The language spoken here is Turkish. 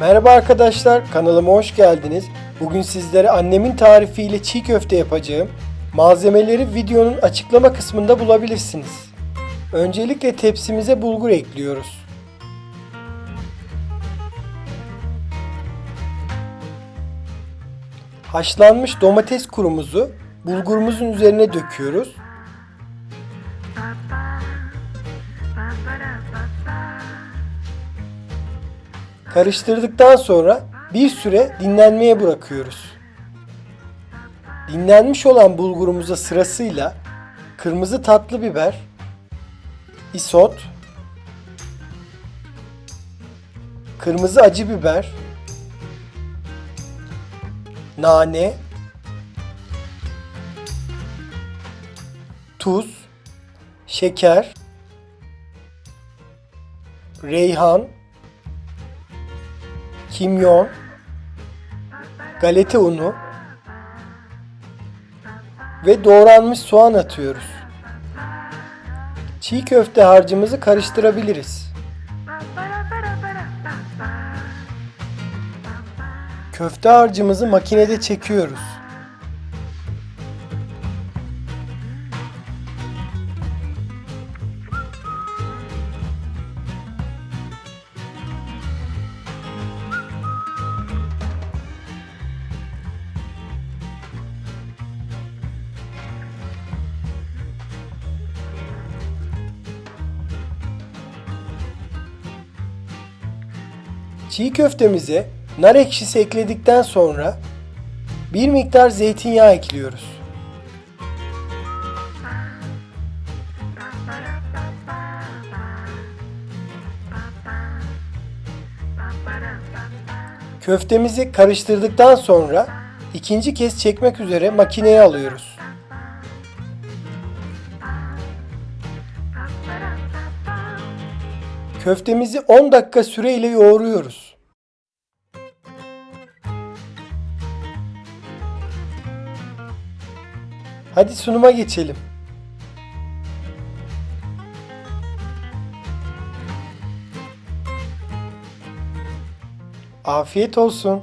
Merhaba arkadaşlar, kanalıma hoş geldiniz. Bugün sizlere annemin tarifiyle çiğ köfte yapacağım. Malzemeleri videonun açıklama kısmında bulabilirsiniz. Öncelikle tepsimize bulgur ekliyoruz. Haşlanmış domates kurumuzu bulgurumuzun üzerine döküyoruz. Karıştırdıktan sonra bir süre dinlenmeye bırakıyoruz. Dinlenmiş olan bulgurumuza sırasıyla kırmızı tatlı biber, isot, kırmızı acı biber, nane, tuz, şeker, reyhan, kimyon, galeta unu ve doğranmış soğan atıyoruz. Çiğ köfte harcımızı karıştırabiliriz. Köfte harcımızı makinede çekiyoruz. Çiğ köftemize nar ekşisi ekledikten sonra bir miktar zeytinyağı ekliyoruz. Köftemizi karıştırdıktan sonra ikinci kez çekmek üzere makineye alıyoruz. Köftemizi 10 dakika süreyle yoğuruyoruz. Hadi sunuma geçelim. Afiyet olsun.